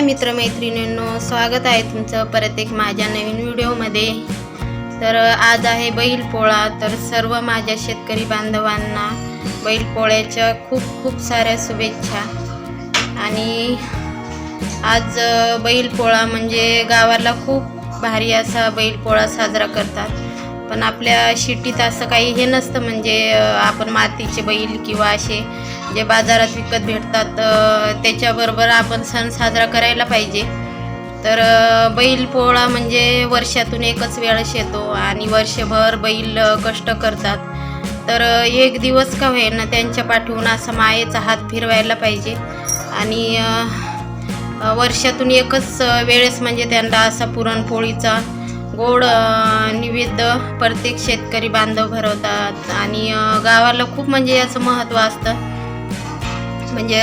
हाय मित्रमैत्रिणींनो स्वागत आहे तुमचं परत एक माझ्या नवीन व्हिडिओमध्ये. तर आज आहे बैलपोळा तर सर्व माझ्या शेतकरी बांधवांना बैलपोळ्याच्या खूप खूप साऱ्या शुभेच्छा. आणि आज बैलपोळा म्हणजे गावाला खूप भारी असा बैलपोळा साजरा करतात. पण आपल्या शिटीत असं काही हे नसतं म्हणजे आपण मातीचे बैल किंवा असे जे बाजारात विकत भेटतात त्याच्याबरोबर आपण सण साजरा करायला पाहिजे. तर बैल पोळा म्हणजे वर्षातून एकच वेळेस येतो आणि वर्षभर बैल कष्ट करतात. तर एक दिवस का होईना त्यांच्या पाठवून असा मायेचा हात फिरवायला पाहिजे. आणि वर्षातून एकच वेळेस म्हणजे त्यांना असा पुरणपोळीचा गोड अ, निवेद्य प्रत्येक शेतकरी बांधव भरवतात आणि गावाला खूप म्हणजे याचं महत्त्व असतं. म्हणजे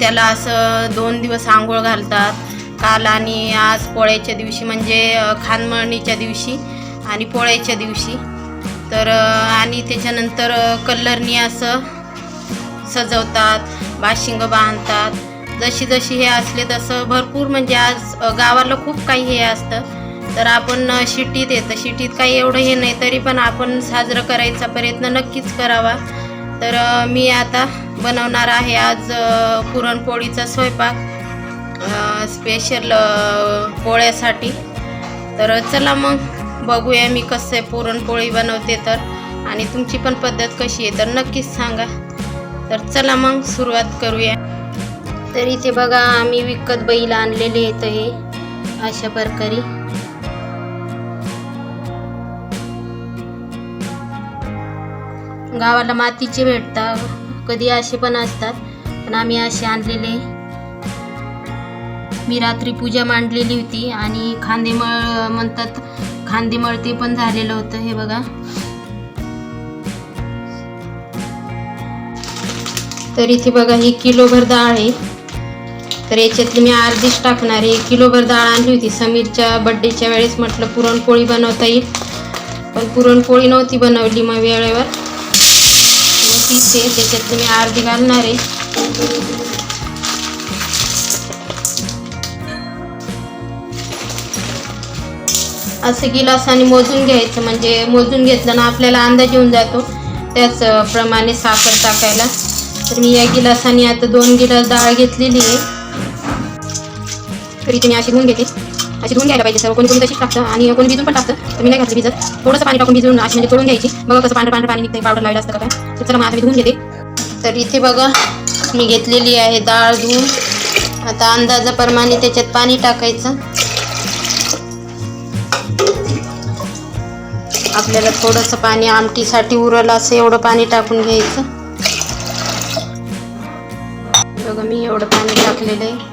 त्याला असं दोन दिवस आंघोळ घालतात. काल आणि आज पोळ्याच्या दिवशी म्हणजे खानमळणीच्या दिवशी आणि पोळ्याच्या दिवशी. तर आणि त्याच्यानंतर कल्लरनी असं सजवतात बाशिंग बांधतात. जशी जशी हे असले तसं भरपूर म्हणजे आज गावाला खूप काही हे असतं. तर आपण शिटीत येतं. शिटीत काही एवढं हे नाही तरी पण आपण साजरं करायचा प्रयत्न नक्कीच करावा. तर मी आता बनवणार आहे आज पुरणपोळीचा स्वयंपाक स्पेशल पोळ्यासाठी. तर चला मग बघूया मी कसं आहे पुरणपोळी बनवते तर आणि तुमची पण पद्धत कशी आहे तर नक्कीच सांगा. तर चला मग सुरुवात करूया. तर इथे बघा आम्ही विकत बैल आणलेले आहेत हे अशा प्रकारे. गावाला मातीचे भेटतात. कधी असे पण असतात. पण आम्ही असे आणलेले. मी रात्री पूजा मांडलेली होती आणि खांदेमळ म्हणतात खांदेमळ ते पण झालेलं होतं हे बघा. तर इथे बघा ही किलोभर डाळ आहे. तर याच्यातली मी अर्धीच टाकणार आहे. किलोभर डाळ आणली होती. समीरच्या बड्डेच्या वेळेस म्हटलं पुरणपोळी बनवता येईल. पण पुरणपोळी नव्हती बनवली मग वेळेवर. पीस आहे त्याच्यात मी अर्धी घालणार आहे. असं गिलासाने मोजून घ्यायचं म्हणजे मोजून घेतलं ना आपल्याला अंदाज येऊन जातो. त्याच प्रमाणे साखर टाकायला. तर मी या गिलासाने आता दोन गिलास डाळ घेतलेली आहे. तरी तुम्ही अशी धुवून घेते. अशी धुवून घ्यायला पाहिजे सर्व कोणी कोणी तशीच टाकतं आणि कोणी भिजून पण टाकतं. तर मी नाही घातली भिजत. थोडंसं पाणी टाकून भिजून अशी म्हणजे तोडून घ्यायची. बघा कसं पांढरं पांढरं पाणी निघतं पावडर लावलं असतं का काय. चला मग आता मी धुवून घेते. तर इथे बघा मी घेतलेली आहे डाळ धुवून. आता अंदाजाप्रमाणे त्याच्यात पाणी टाकायचं. आपल्याला थोडंसं पाणी आमटीसाठी उरलं असं एवढं पाणी टाकून घ्यायचं. बघा मी एवढं पाणी टाकलेलं आहे.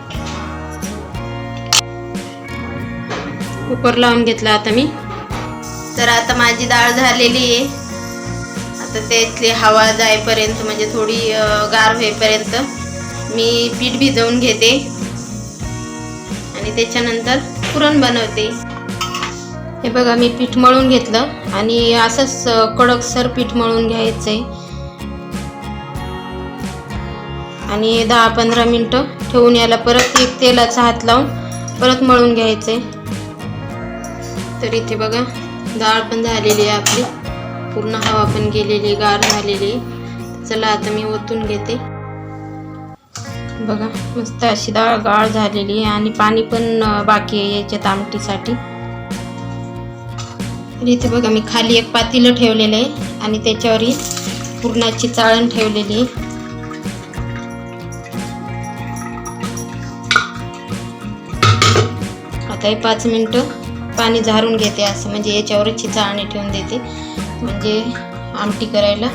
कुकर लावून घेतला आता मी. तर आता माझी डाळ झालेली आहे. आता त्यातली हवा जाईपर्यंत म्हणजे थोडी गार होईपर्यंत मी पीठ भिजवून घेते. आणि त्याच्यानंतर पुरण बनवते. हे बघा मी पीठ मळून घेतलं. आणि असंच कडकसर पीठ मळून घ्यायचं आहे आणि दहा पंधरा मिनटं ठेवून याला परत एक तेलाचा हात लावून परत मळून घ्यायचं आहे तर इथे बघा डाळ पण झालेली आहे आपली. पूर्ण हवा पण गेलेली गार झालेली. चला आता मी ओतून घेते. बघा मस्त अशी डाळ गाळ झालेली आहे आणि पाणी पण बाकी आहे याच्यात आमटीसाठी. इथे बघा मी खाली एक पातीलं ठेवलेलं आहे आणि त्याच्यावर ही पुरणाची चाळण ठेवलेली आहे. आता हे पाच मिनटं पाणी झारून घेते असं म्हणजे याच्यावरची चाळणी ठेवून देते. म्हणजे आमटी करायला.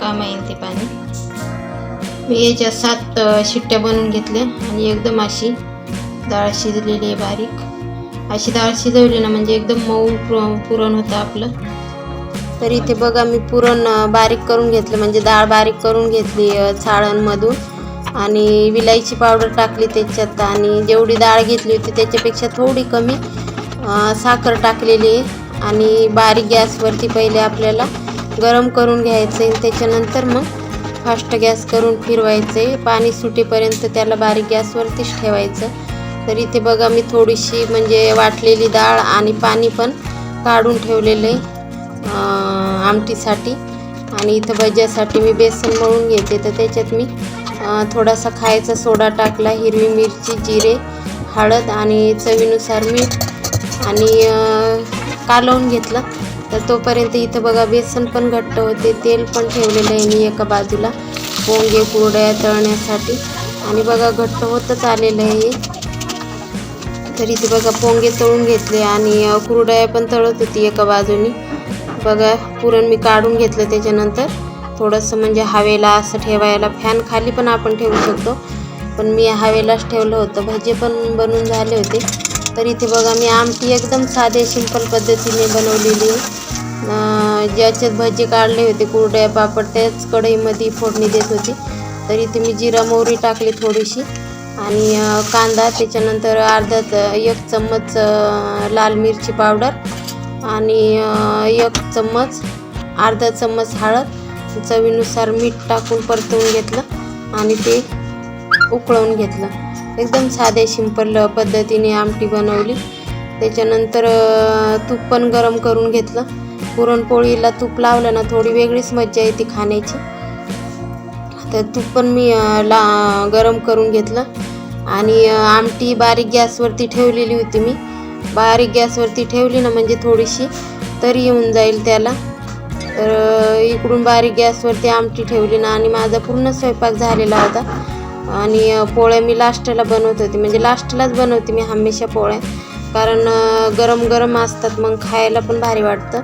काम येईल ते पाणी. मी याच्या सात शिट्ट्या बनवून घेतल्या आणि एकदम अशी डाळ शिजलेली आहे बारीक. अशी डाळ शिजवली ना म्हणजे एकदम मऊ पुर- पुरण होतं आपलं. तर इथे बघा मी पुरण बारीक करून घेतलं म्हणजे डाळ बारीक करून घेतली चाळणमधून आणि विलायची पावडर टाकली त्याच्यात आणि जेवढी डाळ घेतली होती त्याच्यापेक्षा थोडी कमी साखर टाकलेली आहे आणि बारीक गॅसवरती पहिले आपल्याला गरम करून घ्यायचं त्याच्यानंतर मग फास्ट गॅस करून फिरवायचे. पाणी सुटेपर्यंत त्याला बारीक गॅसवरतीच ठेवायचं. तर इथे बघा मी थोडीशी म्हणजे वाटलेली डाळ आणि पाणी पण काढून ठेवलेलं आहे आमटीसाठी. आणि इथं भज्यासाठी मी बेसन मळून घेते. तर त्याच्यात मी थोडासा खायचा सोडा टाकला हिरवी मिरची जिरे हळद आणि चवीनुसार मीठ आणि कालवून घेतलं. तर तोपर्यंत इथं बघा बेसन पण घट्ट होते तेल पण ठेवलेलं आहे मी एका बाजूला पोंगे कुरड्या तळण्यासाठी. आणि बघा घट्ट होतच आलेलं आहे तर इथे बघा पोंगे तळून घेतले आणि कुरड्या कुरडया पण तळत होती एका बाजूनी. बघा पुरण मी काढून घेतलं त्याच्यानंतर. थोडंसं म्हणजे हवेला असं ठेवायला फॅन खाली पण आपण ठेवू शकतो. पण मी हवेलाच ठेवलं होतं भजे पण बनून झाले होते. तर इथे बघा मी आमटी एकदम साधे सिंपल पद्धतीने बनवलेली ज्याच्यात भजी काढले होते कुरड्या पापड त्याच कढईमध्ये फोडणी देत होती. तर इथे मी जिरा मोहरी टाकली थोडीशी आणि कांदा त्याच्यानंतर अर्धा च- एक चम्मच लाल मिरची पावडर आणि एक चम्मच अर्धा चम्मच हळद. चवीनुसार मीठ टाकून परतवून घेतलं आणि ते उकळवून घेतलं. एकदम साधे सिंपल पद्धतीने आमटी बनवली. त्याच्यानंतर तूप पण गरम करून घेतलं. पुरणपोळीला तूप लावलं ना थोडी वेगळीच मज्जा येते खाण्याची. तर तूप पण मी ला गरम करून घेतलं. आणि आमटी बारीक गॅसवरती ठेवलेली होती मी. बारीक गॅसवरती ठेवली ना म्हणजे थोडीशी तरी येऊन जाईल त्याला. तर इकडून बारीक गॅसवरती आमटी ठेवली ना आणि माझा पूर्ण स्वयंपाक झालेला होता. आणि पोळ्या मी लास्टला बनवत होते. म्हणजे लास्टलाच बनवते मी हमेशा पोळ्या. कारण गरम गरम असतात मग खायला पण भारी वाटतं.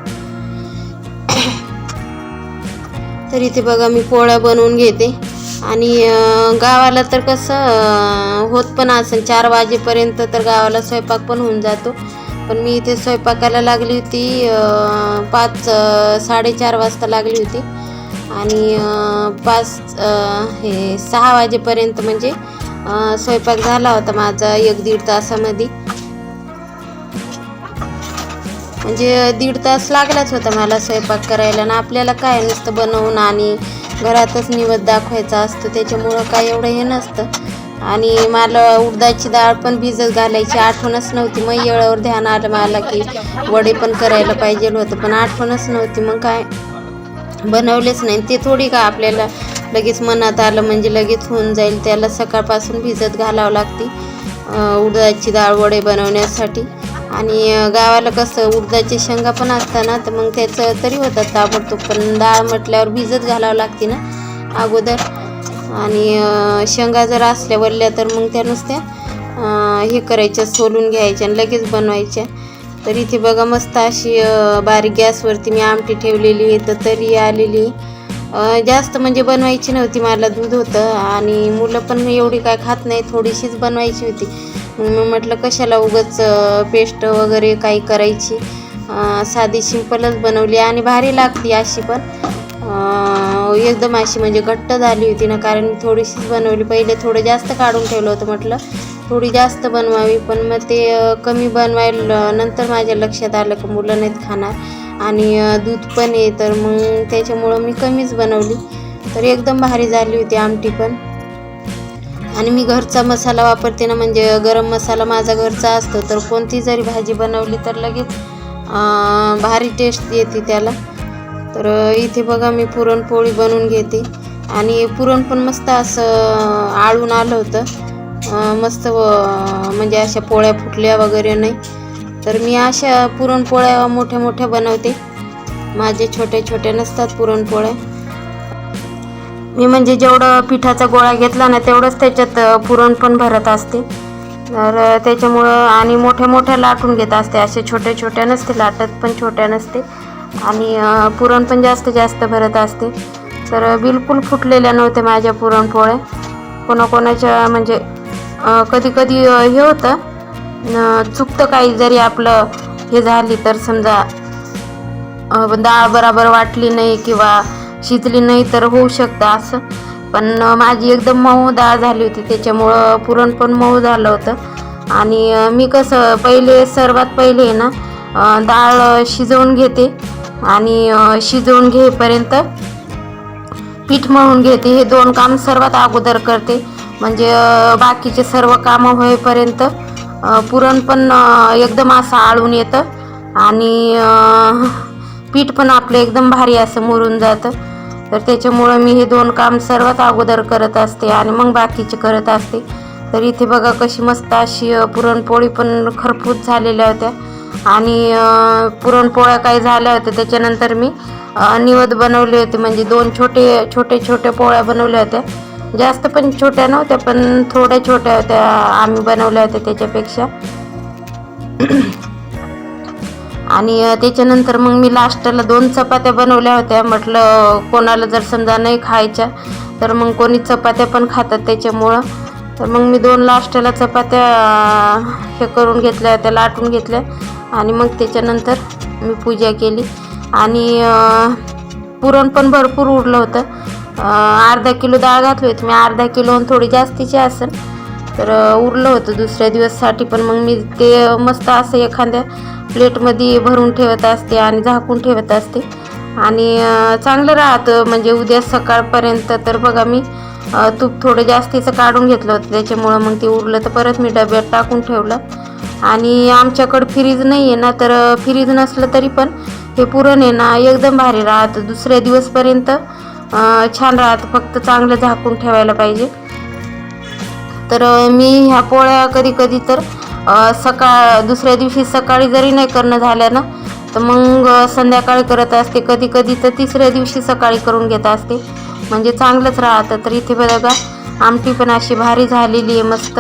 तर इथे बघा मी पोळ्या बनवून घेते. आणि गावाला तर कसं होत पण असेल. चार वाजेपर्यंत तर गावाला स्वयंपाक पण होऊन जातो. पण मी इथे स्वयंपाकाला लागली होती पाच साडेचार वाजता लागली होती. आणि पाच हे सहा वाजेपर्यंत म्हणजे स्वयंपाक झाला होता माझा एक दीड तासामध्ये. म्हणजे दीड तास लागलाच होता मला स्वयंपाक करायला आणि आपल्याला काय नसतं बनवून आणि घरातच निवद दाखवायचा असतो त्याच्यामुळं काय एवढं हे नसतं. आणि मला उडदाची डाळ पण भिजत घालायची आठवणच नव्हती. मग येळावर ध्यान आलं मला की वडे पण करायला पाहिजे होतं पण आठवणच नव्हती. मग काय? बनवलेच नाही. ते थोडी का आपल्याला लगेच मनात आलं म्हणजे लगेच होऊन जाईल. त्याला सकाळपासून भिजत घालावं लागते उडदाची डाळ वडे बनवण्यासाठी. आणि गावाला कसं उडदाची शेंगा पण असताना तर मग त्याचं तरी होतात ताबडतोब. पण डाळ म्हटल्यावर भिजत घालावं लागते ना अगोदर. आणि शेंगा जर असल्या वरल्या तर मग त्या नुसत्या हे करायच्या सोलून घ्यायच्या आणि लगेच बनवायच्या. तर इथे बघा मस्त अशी बारीक गॅसवरती मी आमटी ठेवलेली आहे तर तरी आलेली. जास्त म्हणजे बनवायची नव्हती मला दूध होतं आणि मुलं पण एवढी काय खात नाही थोडीशीच बनवायची होती. मग मी म्हटलं कशाला उगाच पेस्ट वगैरे काही करायची? साधी सिंपलच बनवली आणि भारी लागती अशी पण. एकदम अशी म्हणजे घट्ट झाली होती ना कारण थोडीशीच बनवली. पहिले थोडं जास्त काढून ठेवलं होतं म्हटलं. थोडी जास्त बनवावी पण मग ते कमी बनवायला नंतर माझ्या लक्षात आलं की मुलं नाहीत खाणार. आणि दूध पण आहे तर मग त्याच्यामुळं मी कमीच बनवली. तर एकदम भारी झाली होती आमटी पण. आणि मी घरचा मसाला वापरते ना म्हणजे गरम मसाला माझा घरचा असतो तर कोणती जरी भाजी बनवली तर लगेच भारी टेस्ट येते त्याला. तर इथे बघा मी पुरणपोळी बनवून घेते. आणि पुरण पण मस्त असं आळून आलं होतं. मस्त व- म्हणजे अशा पोळ्या फुटल्या वगैरे नाही. तर मी अशा पुरणपोळ्या मोठ्या मोठ्या बनवते. माझे छोटे छोटे नसतात पुरणपोळ्या. मी म्हणजे जेवढं पिठाचा गोळा घेतला ना तेवढंच त्याच्यात पुरण पण भरत असते. तर त्याच्यामुळं आणि मोठ्या मोठ्या लाटून घेत असते. असे छोट्या छोट्या नसते लाटत पण छोट्या नसते. आणि पुरण पण जास्त जास्त भरत असते. तर बिलकुल फुटलेल्या नव्हत्या माझ्या पुरणपोळ्या. कोणाकोणाच्या म्हणजे कधी कधी हे होतं. चुकतं काही जरी आपलं हे झाली तर समजा डाळ बराबर वाटली नाही किंवा शिजली नाही तर होऊ शकतं असं. पण माझी एकदम मऊ डाळ झाली होती. त्याच्यामुळं पुरण पण मऊ झालं होतं. आणि मी कसं पहिले सर्वात पहिले आहे ना डाळ शिजवून घेते. आणि शिजवून घेईपर्यंत पीठ मळून घेते. हे दोन काम सर्वात अगोदर करते. म्हणजे बाकीचे सर्व कामं होईपर्यंत पुरण पण एकदम असं आळून येतं आणि पीठ पण आपलं एकदम भारी असं मुरून जातं. तर त्याच्यामुळं मी हे दोन काम सर्वात अगोदर करत असते आणि मग बाकीचे करत असते. तर इथे बघा कशी मस्त अशी पुरणपोळी पण खरपूस झालेल्या होत्या. आणि पुरणपोळ्या काही झाल्या होत्या. त्याच्यानंतर मी निवद बनवले होते. म्हणजे दोन छोटे छोटे छोटे पोळ्या बनवल्या होत्या. जास्त पण छोट्या नव्हत्या पण थोड्या छोट्या होत्या आम्ही बनवल्या होत्या त्याच्यापेक्षा. आणि त्याच्यानंतर मग मी लास्टला दोन चपात्या बनवल्या होत्या. म्हटलं कोणाला जर समजा नाही खायच्या तर मग कोणी चपात्या पण खातात त्याच्यामुळं. तर मग मी दोन लास्टला चपात्या हे करून घेतल्या होत्या लाटून घेतल्या. आणि मग त्याच्यानंतर मी पूजा केली. आणि पुरण पण भरपूर उरलं होतं. अर्धा किलो डाळ घातली होती. मी अर्धा किलो आणि थोडी जास्तीची असेल तर उरलं होतं दुसऱ्या दिवससाठी. पण मग मी ते मस्त असं एखाद्या प्लेटमध्ये भरून ठेवत असते आणि झाकून ठेवत असते. आणि चांगलं राहतं. म्हणजे उद्या सकाळपर्यंत तर बघा मी तूप थोडं जास्तीचं काढून घेतलं होतं. त्याच्यामुळं मग ते उरलं तर परत मी डब्यात टाकून ठेवलं. आणि आमच्याकडं फ्रीज नाही आहे ना तर फ्रीज नसलं तरी पण हे पुरण आहे ना एकदम भारी राहतं. दुसऱ्या दिवसपर्यंत छान राहतं. फक्त चांगलं झाकून ठेवायला पाहिजे. तर मी ह्या पोळ्या कधी कधी तर सकाळ दुसऱ्या दिवशी सकाळी जरी नाही करणं झाल्या ना तर मग संध्याकाळी करत असते. कधी कधी तर तिसऱ्या दिवशी सकाळी करून घेत असते. म्हणजे चांगलंच राहतं. तर इथे बघा आमटी पण अशी भारी झालेली आहे मस्त.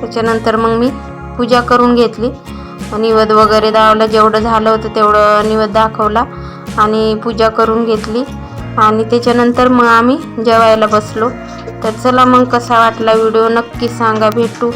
त्याच्यानंतर मग मी पूजा करून घेतली. निवद वगैरे दावला जेवढं झालं होतं तेवढं निवद दाखवला आणि पूजा करून घेतली. आणि त्याच्यानंतर मग आम्ही जेवायला बसलो. तर चला मग कसा वाटला व्हिडिओ नक्की सांगा. भेटू.